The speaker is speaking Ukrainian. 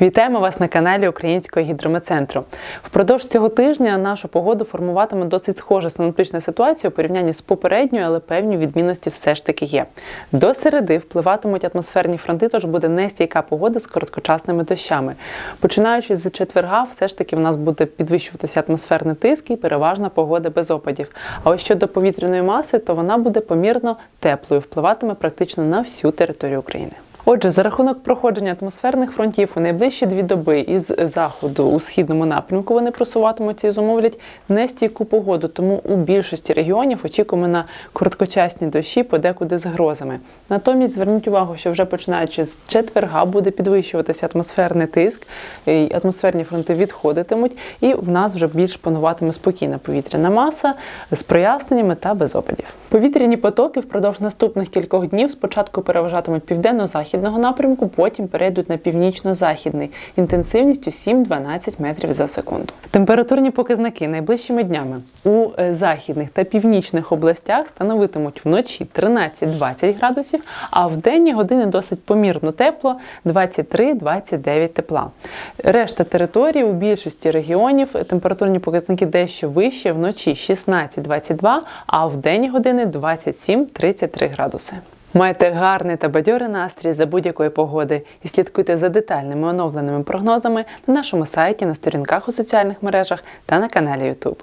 Вітаємо вас на каналі Українського гідрометцентру. Впродовж цього тижня нашу погоду формуватиме досить схожа синоптична ситуація у порівнянні з попередньою, але певні відмінності все ж таки є. До середи впливатимуть атмосферні фронти, тож буде нестійка погода з короткочасними дощами. Починаючи з четверга, все ж таки в нас буде підвищуватися атмосферний тиск і переважна погода без опадів. А ось щодо повітряної маси, то вона буде помірно теплою, впливатиме практично на всю територію України. Отже, за рахунок проходження атмосферних фронтів у найближчі дві доби із заходу у східному напрямку вони просуватимуться і зумовлять нестійку погоду. Тому у більшості регіонів очікуємо на короткочасні дощі, подекуди з грозами. Натомість зверніть увагу, що вже починаючи з четверга буде підвищуватися атмосферний тиск, і атмосферні фронти відходитимуть, і в нас вже більш пануватиме спокійна повітряна маса з проясненнями та без опадів. Повітряні потоки впродовж наступних кількох днів спочатку переважатимуть південно-західного напрямку, потім перейдуть на північно-західний інтенсивністю 7-12 метрів за секунду. Температурні показники найближчими днями у е, західних та північних областях становитимуть вночі 13-20 градусів, а в денні години досить помірно тепло 23-29 тепла. Решта території у більшості регіонів температурні показники дещо вищі вночі 16-22, а в денні години 27-33 градуси. Майте гарний та бадьорий настрій за будь-якої погоди і слідкуйте за детальними оновленими прогнозами на нашому сайті, на сторінках у соціальних мережах та на каналі YouTube.